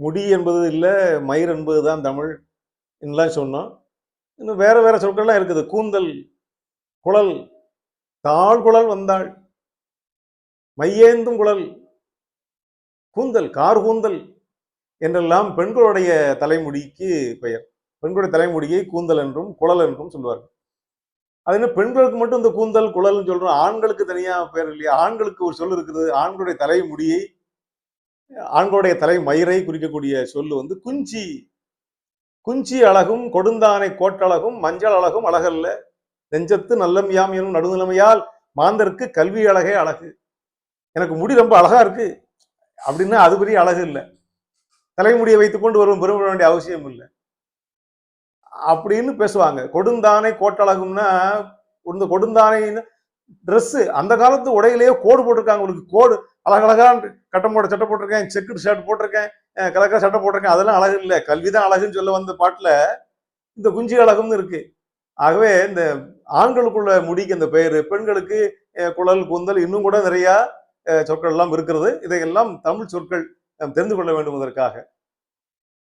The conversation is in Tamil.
முடி என்பது இல்லை மயிர் என்பது தான் தமிழ் என்னலாம் சொன்னோம். இன்னும் வேற வேற சொற்கள்லாம் இருக்குது. கூந்தல் குழல் தாழ் குழல் வந்தாள். மையேந்தும் குழல் கூந்தல் கார் கூந்தல் என்றெல்லாம் பெண்களுடைய தலைமுடிக்கு பெயர். பெண்களுடைய தலைமுடியை கூந்தல் என்றும் குழல் என்றும் சொல்லுவார்கள் அது என்ன பெண்களுக்கு மட்டும் இந்த கூந்தல் குழல்னு சொல்றோம்? ஆண்களுக்கு தனியாக பெயர் இல்லையா? ஆண்களுக்கு ஒரு சொல் இருக்குது. ஆண்களுடைய தலைமுடியை ஆண்களுடைய தலை மயிரை குறிக்கக்கூடிய சொல்லு வந்து குஞ்சி. குஞ்சி அழகும் கொடுந்தானை கோட்டழகும் மஞ்சள் அழகும் அழகல்ல. நெஞ்சத்து நல்லம் யாம் எனும் நடுநிலைமையால் மாந்தருக்கு கல்வி அழகே அழகு. எனக்கு முடி ரொம்ப அழகா இருக்கு. அப்படின்னா அது பெரிய அழகு இல்லை. தலைமுடியை வைத்துக்கொண்டு வரும் பெருமை வேண்டிய அவசியம் இல்லை. அப்படின்னு பேசுவாங்க. கொடுந்தானை கோட்டழகும்னா இந்த கொடுந்தானைன்னு ட்ரெஸ்ஸு அந்த காலத்து உடையிலேயே கோடு போட்டிருக்காங்க. உங்களுக்கு கோடு அழகழகான் கட்டம் போட சட்டை போட்டிருக்கேன் செக்குடு ஷர்ட் போட்டிருக்கேன் கலக்கர கலக்கா சட்டை போட்டிருக்கேன். அதெல்லாம் அழகு இல்லை. கல்விதான் அழகுன்னு சொல்ல வந்த பாட்டுல இந்த குஞ்சு அழகும்னு இருக்கு. ஆகவே இந்த ஆண்களுக்குள்ள முடிக்கு அந்த பெயர் பெண்களுக்கு குழல் கூந்தல் இன்னும் கூட நிறையா அஹ், சொற்கள் எல்லாம் இருக்கிறது. இதையெல்லாம் தமிழ் சொற்கள் தெரிந்து கொள்ள வேண்டும் அதற்காக